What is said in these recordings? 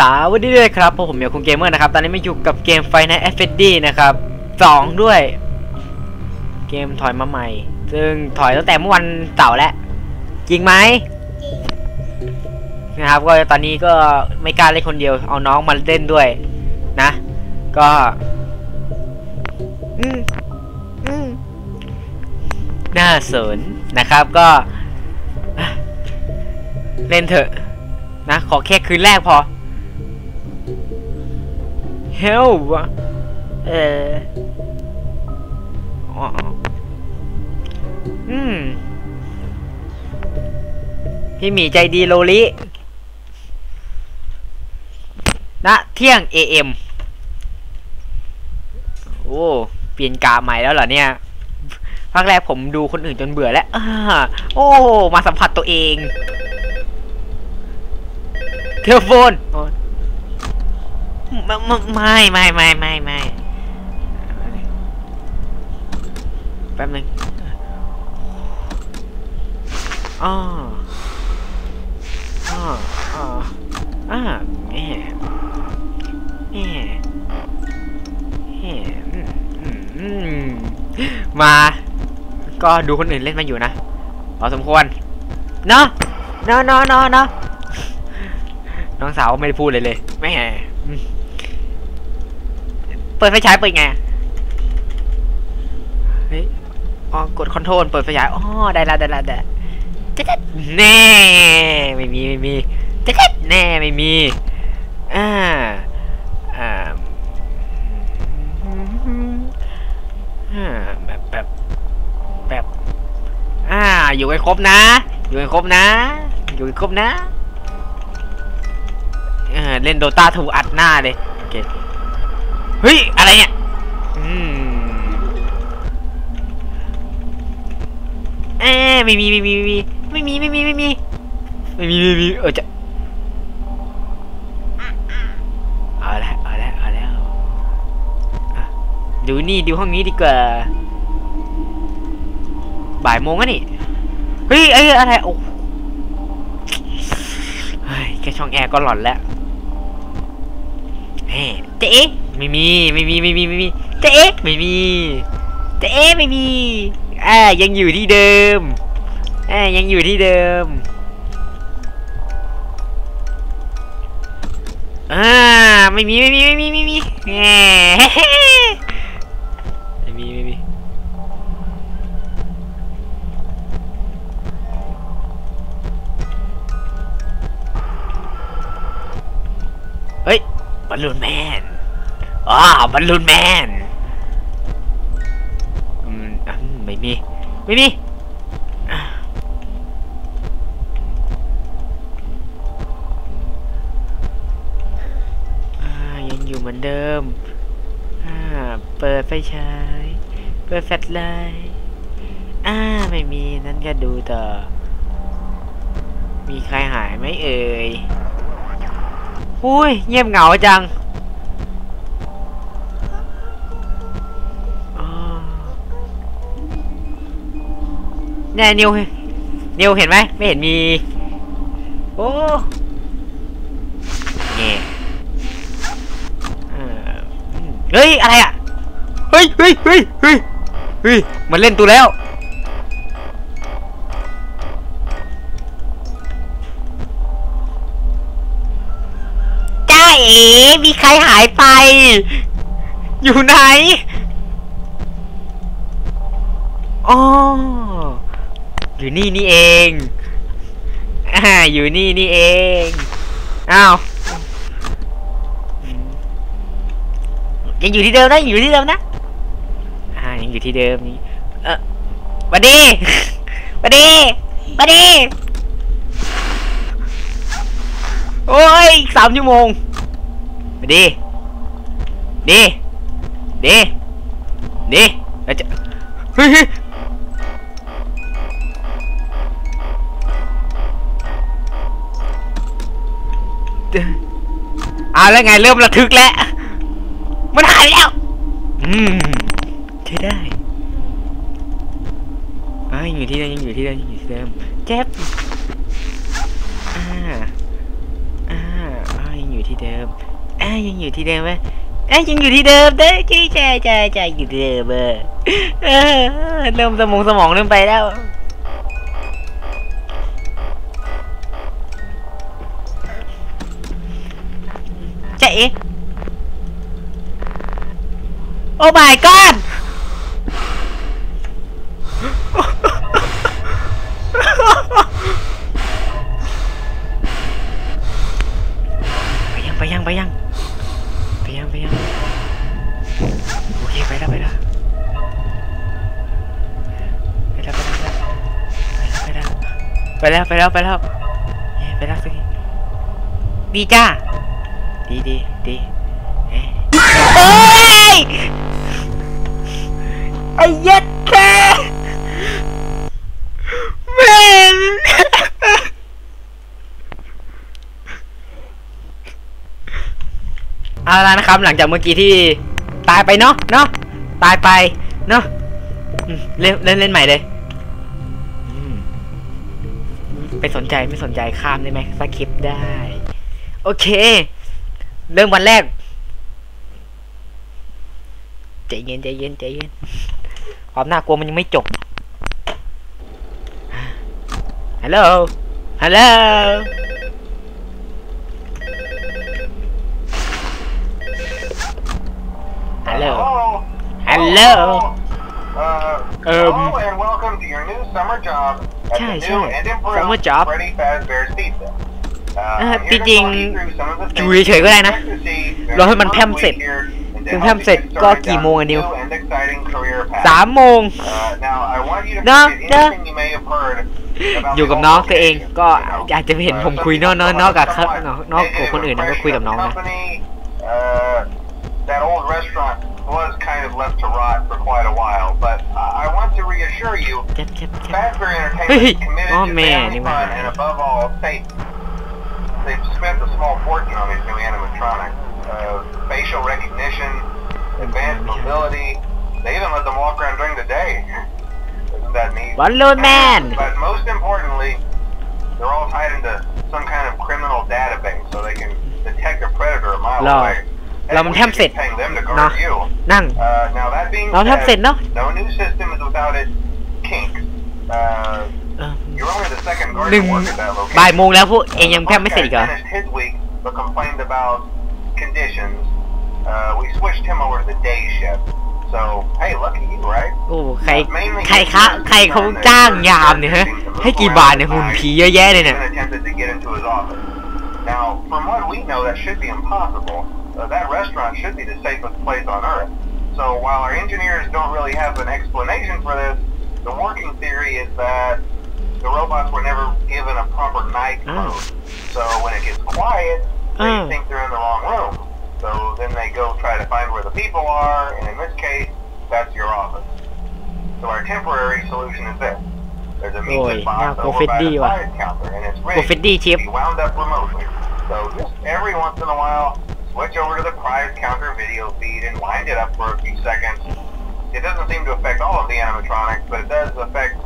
สวัสดีด้วยครับผมเหมียวคุงเกมเมอร์นะครับ ตอนนี้มาอยู่กับเกมไฟใน f อ d นะครับสองด้วย เกมถอยมาใหม่ ซึ่งถอยตั้งแต่เมื่อวันเสาร์แล้ว จริงไหมนะครับ ก็ตอนนี้ก็ไม่กล้าเล่นคนเดียว เอาน้องมาเล่นด้วยนะ ก็อืมอืมน่าสนนะครับก็ เล่นเถอะนะ ขอแค่คืนแรกพอ เฮลวะเอออืม พี่หมีใจดีโลลิณเที่ยง AM โอ้ เปลี่ยนกาใหม่แล้วเหรอเนี่ยภาคแรกผมดูคนอื่นจนเบื่อแล้วอโอ้ มาสัมผัสตัวเอง เทลโฟนอ๋อ ไม่ไม่ไม่ไม่ไม่ไม่แป๊บนึงอ๋ออ๋ออ๋ออ่าแม่แม่แม่มอืมา ก็ดูคนอื่นเล่นมาอยู่นะพอสมควร เนาะเนาะเนาะเนาะน้องสาวไม่ได้พูดเลยเลยแม่อืม เปิดไฟฉายเปิดไงเฮ้ยอ๋อกดคอนโทรลเปิดไฟฉายอ๋อได้ละได้ละได้เจ๊ดแน่ไม่มีไม่มีเจ๊ดแน่ไม่มีอ่าอ่าแบบแบบแบบอ่า อยู่กันครบนะ อยู่กันครบนะ อยู่กันครบนะเออเล่นโดตาถูกอัดหน้าเลยโอเค เฮ้ย อะไรเนี่ยเอ๊ไม่มีไม่มีไม่มีไม่มีไม่มีไม่มีไม่มีเออจะเอาละเอาละเอาแล้วดูนี่ดูห้องนี้ดีกว่าบ่ายโมงอะนี่เฮ้ยไอ้อะไรโอ้ยแค่ช่องแอร์ก็หลอนแล้วเฮ้เจ๊ ไม่มีไม่มีไม่มีไม่มีเจ๊ไม่มีเจ๊ไม่มีอ่ายังอยู่ที่เดิมอ่ายังอยู่ที่เดิมอ่าไม่มีไม่มีไม่มีไม่มีแหมไม่มีไม่มีเฮ้ยบอลลูนแมน อ๋อบอลลูนแมนอืมไม่มี ไม่มีอยังอยู่เหมือนเดิมอ่าเปิดไฟฉาย เปิดแฟลชไลท์อ่า ไม่มี นั่นก็ดูต่อ มีใครหายไหมเอ่ย อุ้ย เงียบเหงาจัง เนี่ยนิวนิวเห็นไหมไม่เห็นมี โอ้เนี่ยเอออืมเฮ้ย อะไรอะ เฮ้ยเฮ้ยเฮ้ยเฮ้ยเฮ้ยมันเล่นตัวแล้วจ้าเอ๋มีใครหายไป อยู่ไหน อ๋อ อยู่นี่นี่เองอ่าอยู่นี่นี่เอง อ้าวยังอยู่ที่เดิมนะอยู่ที่เดิมนะอ่ายังอยู่ที่เดิมนี่เออบัดดี้บัดดี้บัดดี้โอ้ยสามชั่วโมงบัดดี้ดีดีดีแล้วจะเฮ้ย เอาแล้วไงเริ่มระทึกแล้ว มันหายแล้ว อืมใช้ได้ยังอยู่ที่เดิมยังอยู่ที่เดิมยังอยู่ที่เดิมเจ็บอ่าอ่ายังอยู่ที่เดิมอ้ยยังอยู่ที่เดิมไหมเอ้ยยังอยู่ที่เดิมเด้ใช่ใช่ใช่ใช่อยู่ที่เดิมเออเออเริ่มสมองสมองเริ่มไปแล้ว โอ้ my god ไปยังไปยังไปยังไปยังไปยังโอเคไปแล้วไปแล้วไปแล้วไปแล้วไปแล้วไปแล้วไปแล้วเย้ไปแล้วดีจ้า ดีดีดีเอ้ยเอ้ยไอ้ยัดแค่แม่งเอาละนะครับ หลังจากเมื่อกี้ที่ตายไปเนาะเนาะตายไปเนาะอืมเล่นเล่นเล่นใหม่เลยอืมไม่สนใจไม่สนใจข้ามได้ไหมสคิปได้ โอเค เริ่มวันแรกใจเย็นใจเย็นใจเย็นความน่ากลัวมันยังไม่จบฮัลโหลฮัลโหลฮัลโหลฮัลโหล Uh, Um, hello and welcome to your new summer job at ใช่ the ใช่ new and improved Summer job Freddy Fazbear's Pizza. Uh, เออ I'm here to จริง walk you through some of the อยู่ things เฉยๆก็ได้นะ you expect to see รอให้มัน during แพร่ม the เสร็จ week here and to ถึง help แพร่ม you เสร็จ get ก็ started กี่ down โมงอะ a นิว new and exciting career path. สามโมง Uh, now, I want you to เนอะ forget เนอะ anything you may have heard about อยู่กับ the น้อง whole ตัวเอง thing, ก็ you know. อาจจะเห็น Uh, ผม some คุยนอกนอก people นอกกับ have เขา somewhat นอกนอกกับ negative คนอื่นนะก็คุยกับน้องนะ impression of the company. Uh, that old restaurant was kind of left to rot for quite a while, but I I want to reassure you, แคบแคบแคบ Fazbear Entertainment Hey, is committed oh, to man, family you fun might- and above all, safety. They've spent a small fortune on these new animatronics. Uh, facial recognition, advanced mobility. They even let them walk around during the day. Isn't that neat? บอลลูนแมน But most importantly, they're all tied into some kind of criminal database so they can detect a predator a mile รอ away. เรามันแทบเสร็จ Paying them to guard เนาะ you. นั่ง Uh, now that being เราแทบเสร็จ said, เนาะ no new system is without its kinks. Uh, หนึ่ง to work at that location. บ่ายโมงแล้วพวกเองยังแทบไม่เสร็จอีกเหรอ One guy finished his week but complained about conditions. Uh, we switched him over to the day shift. So, hey, lucky you, right? โอ้ใครใครคะใครเขาจ้างยามเนี่ยฮะ ให้กี่บาทเนี่ยหุ่นผีเยอะแยะเลยเนี่ย Even attempted to get into his office. Now, from what we know, that should be impossible. Uh, that restaurant should be the safest place on Earth. So while our engineers don't really have an explanation for this, the working theory is that the robots were never given a proper night mode. Oh. So when it gets quiet, they oh. think they're in the wrong room. So then they go try to find where the people are, and in this case, that's your office. So our temporary solution is this. There's a music box now, over by the side counter, and it's ready to be wound up remotely. So just every once in a while, switch over to the prize counter video feed and wind it up for a few seconds. It doesn't seem to affect all of the animatronics, but it does affect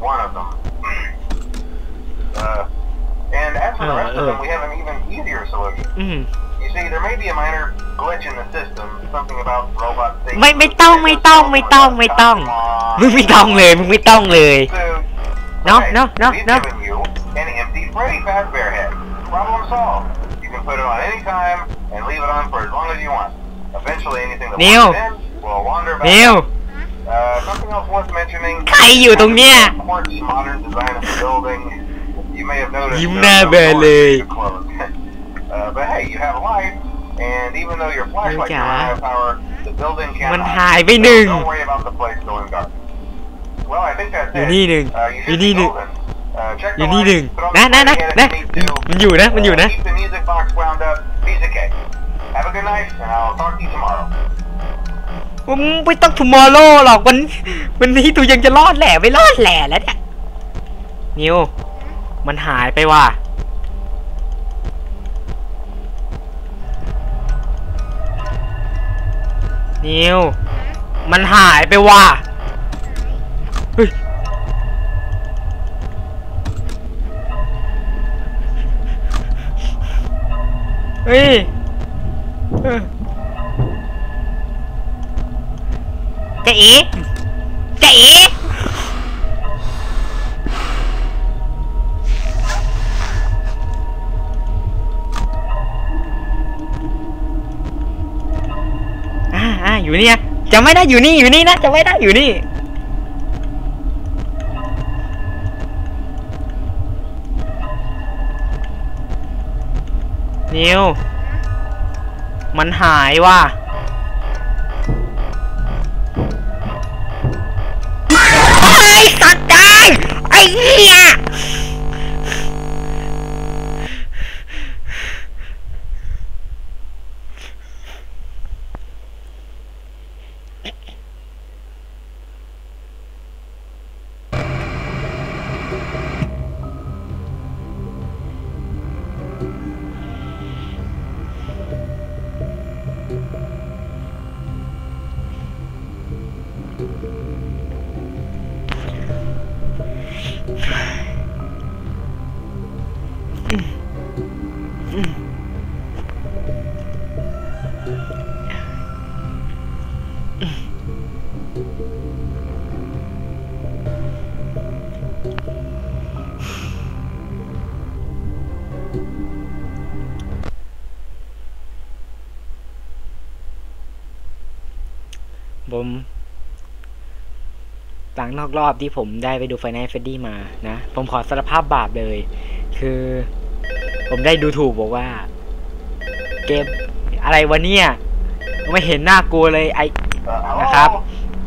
one of them. uh, and as for the Uh, rest of them, uh. we have an even easier solution. อืม You see, there may be a minor glitch in the system, something about robots. thinking ไม่ไม่ต้องไม่ต้องไม่ต้องไม่ต้อง มึงไม่ต้องเลยมึงไม่ต้องเลย So, No, okay, no, no, we've no. given you an empty Freddy Fazbear head. Problem solved. You can put it on any time and leave it on for as long as you want. Eventually, anything that Neil. wanders in will wander back. นิว out. Uh, something else worth mentioning. ใครอยู่ตรงเนี้ย Quirky modern design of the building. You may have noticed. ยิ้ม there's หน้า no แบน doors เลย to close. uh, but hey, you have light, and even though your flashlight จ๋า doesn't have power, the building มัน cannot. หายไปหนึ่ง Don't worry about the place going dark. Well, I think that's อยู่ it. นี่หนึ่ง Uh, you อยู่ should นี่ be หนึ่ง golden. Uh, check อยู่ the นี่ lights, หนึ่ง put on นะ the นะนะ party hat นะ if you need to. มันอยู่นะ มันอยู่นะ Uh, keep the music box wound up. Piece of cake. Have a good night, and I'll talk to you tomorrow. มึงไม่ต้อง tomorrow หรอกวันวันนี้ตูยังจะรอดแหล่ไม่รอดแหล่แล้วเนี่ยนิว มันหายไปว่ะ นิว มันหายไปว่ะ เฮ้ย เฮ้ยเจะอีจะอี อยู่นี่นะจำไม่ได้อยู่นี่อยู่นี่นะจำไม่ได้อยู่นี่นิวมันหายว่ะไอ้สัตว์ตายไอ้เหี้ย ผมหลังนอกรอบที่ผมได้ไปดูไฟน a ลเฟดดี้มานะ ผมขอสารภาพบาปเลย คือ ผมได้ดูถูกบอกว่า เกมอะไรวะเนี่ยไม่เห็นหน้ากลัวเลยไอ Uh, hello? Nakap.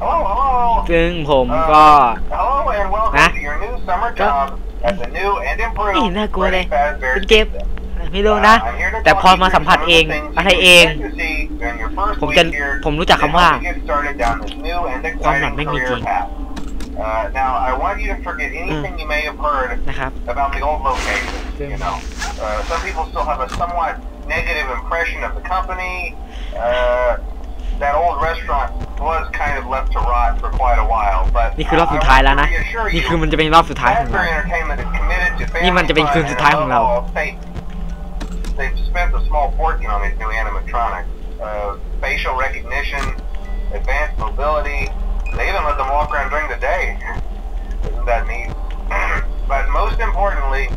Hello, hello. ซึ่งผมก็ Hello and welcome Hả? to your new summer Có- job at the new and improved Ih, น่ากลัวเลย Freddy Fazbear's เป็นเกม Pizza. ไม่รู้นะ Uh, I'm here to แต่ talk พอ you มา through สัมผัส some of เอง the things you อะไร can เอง expect to see during your first ผมจะ week here ผมรู้จัก to คำว่า help you get started down this new and ความหวัง exciting ไม่มีจริ career ง path. Uh, now, I want you to forget anything you may have heard นะครับ about the old location. Yeah. You know, uh, some people still have a somewhat negative impression of the company. Uh, that old restaurant was kind of left to rot for quite a while, but นี่คือรอบ I สุดท้ายแล้ว want นะ to reassure นี่ you คือมันจะเป็นรอบสุดท้ายของเรา Fazbear Entertainment is committed to นี่มันจะเป็น family คืน fun สุด and ท้ายของเรา above all, safety. they've spent a small fortune on these new animatronics. Uh, facial recognition, advanced mobility. They even let them walk around during the day. Isn't that neat? but most importantly,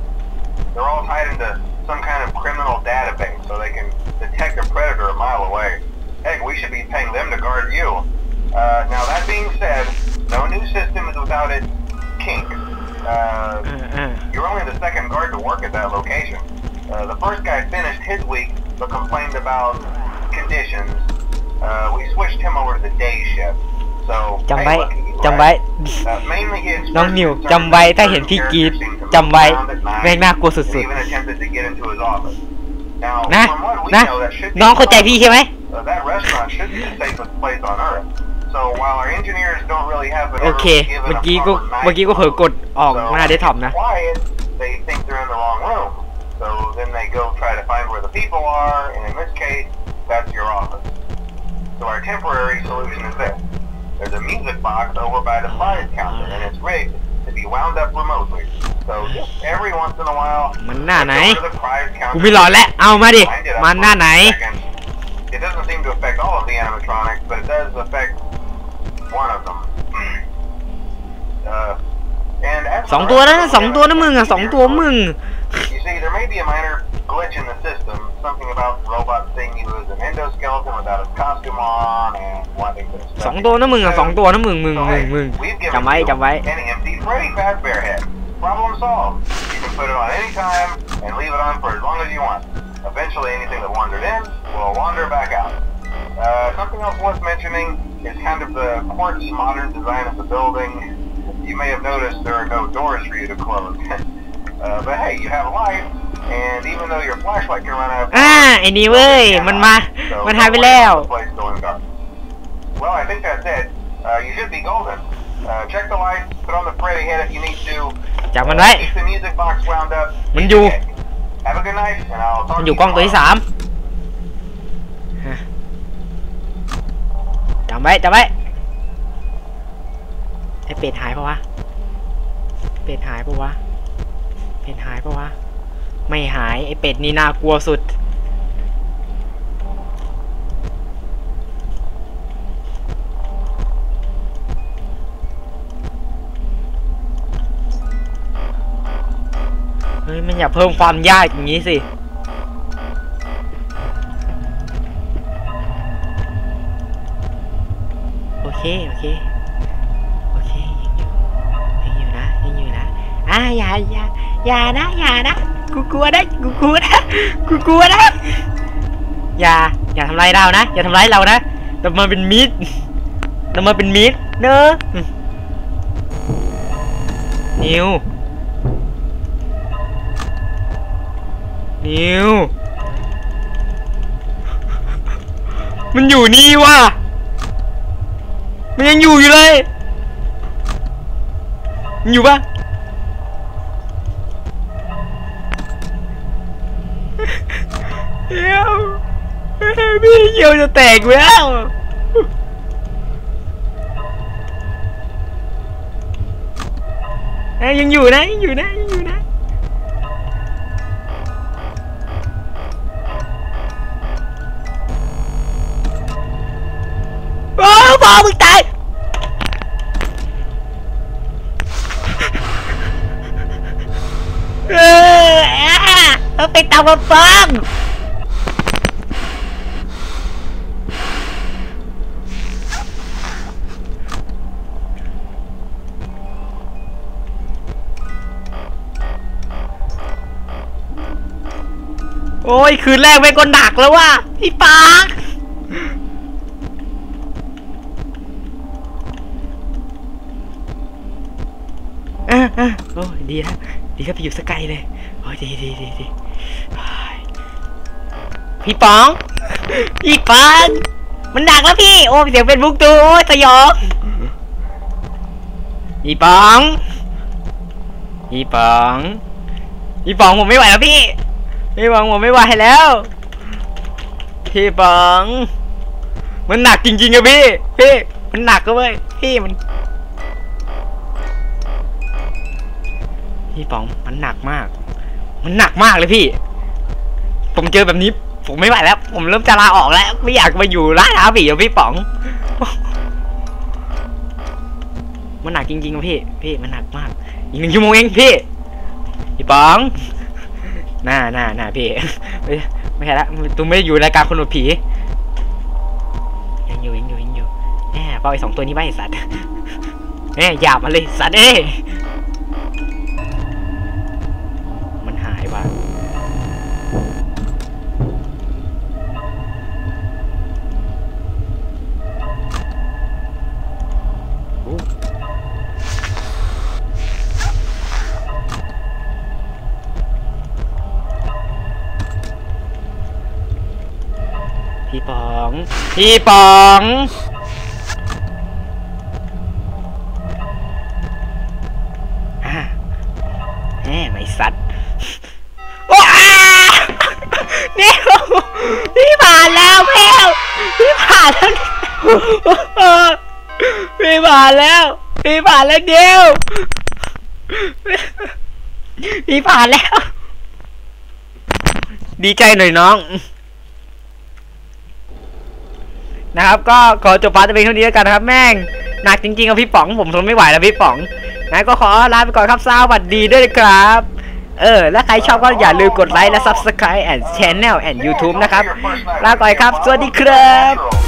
they're all tied into some kind of criminal database so they can detect a predator a mile away. Heck, we should be paying them to guard you. Uh, now that being said, no new system is without its kink. Uh, uh, uh. you're only the second guard to work at that location. Uh, the first guy finished his week but complained about conditions. Uh, we switched him over to the day shift. So จำไว้ hey, lucky you, จำไว้ right? Uh, mainly he expressed น้องนิว concern จำไว้ that ถ้าเห็นพี่ certain กรีด characters seemed to จำไว้ move around at night แม่งน่ากลัวสุ and ด even attempted to get into his office. Now, ๆ นะ from what we นะ know, that should be น้องเข้าใจพี่ใช่ไหม Uh, that restaurant should be the safest place on earth. So while our engineers don't really have an โอเค order to give it เมื่อ a กี้ก็ proper เมื่อกี้ก็เผลอกดออก So หน้าเดสก์ท็อปนะ quiet, then they go try to find where the people are, and in this case, that's your office. So our temporary solution is this. There's a music box over by the prize counter, and it's rigged to be wound up remotely. So just every once in a while, มันหน้าไหน go to the prize กู counter, ไม่รอแล้ว เอามาดิ wind it up มัน for หน้า a ไหน second. It doesn't seem to affect all of the animatronics, but it does affect one of them. Uh, and as สองตัวนะสองตัวนะมึงอ่ะสองตัวมึง something about the robot seeing you as an endoskeleton without its costume on and wanting to สองตัวนะมึงอ่ะสองตัวนะมึงมึง So มึง hey, มึง we've given จำไว้ you จำไว้ an empty Freddy Fazbear head. Problem solved. You can put it on any time and leave it on for as long as you want. Eventually, anything that wandered in will wander back out. Uh, something else worth mentioning is kind of the quirky modern design of the building. You may have noticed there are no doors for you to close. uh, but hey, you have a อ่าไอ้นี่เว้ย มันมา so มัน don't หายไป worry แล้ว about the place going dark. Well, I think that's it. Uh, you should be golden. Uh, check the lights, put on the Freddy head if you need to. จับมันไว้ Keep the music box wound up. มันอยู่ Have a good night, and I'll talk มัน to อยู่ you กล้องตัวที่ tomorrow. สามฮะจำไว้จำไว้ไอเป็ดหายปะวะ เป็ดหายปะวะ เป็ดหายปะวะ ไม่หายไอเป็ดนี่น่ากลัวสุด เฮ้ย มันอย่าเพิ่มความยากอย่างนี้สิโอเคโอเค โอเค ยังอยู่ ยังอยู่นะ ยังอยู่นะ อ่าอย่าอย่าอย่านะ อย่านะ กูกลัวนะกูกลัวนะกูกลัวนะอย่าอย่าทำร้ายเรานะอย่าทำร้ายเรานะแต่มันเป็นมิตรแต่มันเป็นมิตรเนอะนิวนิวมันอยู่นี่ว่ะมันยังอยู่อยู่เลยมันอยู่ปะ พี่เหี่ยวจะแตกแล้วเอ้ยยังอยู่นะยังอยู่นะยังอยู่นะโอ้พอมึงตายเอออะเอาไปตามมาฟัง ยคืนแรกไม่งก็หนักแล้วว่ะพี่ปาร์คเออเออโอ้ยดีนะดีครับไปอยู่สกายเลยโอ้ยดีดีดีดีพี่ป๋องพี่ป๋องมันหนักแล้วพี่ โอ้เสียงเป็นบุกตูโอ้ยสยองพี่ป๋องพี่ป๋องพี่ป๋องผมไม่ไหวแล้วพี่ พี่ป๋องผมไม่ไหวแล้ว พี่ป๋อง มันหนักจริงๆอะพี่ พี่ มันหนักก็เว้ย พี่มัน พี่ป๋อง มันหนักมาก มันหนักมากเลยพี่ ผมเจอแบบนี้ ผมไม่ไหวแล้ว ผมเริ่มจะลาออกแล้ว ไม่อยากมาอยู่ร้านอาบีกับพี่ป๋อง มันหนักจริงๆอะพี่ พี่ มันหนักมาก อีกหนึ่งชั่วโมงเองพี่ พี่ป๋อง หน้าหน้าหน้าพี่ ไม่ไม่ใช่ละตูไม่ได้อยู่รายการคนหนวดผี ยังอยู่ยังอยู่ยังอยู่แหมเอาไอ้สองตัวนี้ไปไอ้สัตว์แหมหยาบมาเลยสัตว์เอ้ องพี่ป๋องอแหมไม่สัตว์ว้านี่พี่ผ่านแล้วเพลพี่ผ่านแล้วพี่ผ่านแล้วพี่ผ่านแล้วเดียวพี่ผ่านแล้ว ดีใจหน่อยน้อง นะครับ ก็ขอจบพาร์ทจะเป็นเท่านี้แล้วกันนะครับ แม่งหนักจริงๆกับพี่ป๋องผมทนไม่ไหวแล้วพี่ป๋องงั้นก็ขอลาไปก่อนครับสวัสดีด้วยครับ เออ และใครชอบก็อย่าลืมกดไลค์และ subscribe and channel and YouTube นะครับ ลาก่อนครับ สวัสดีครับ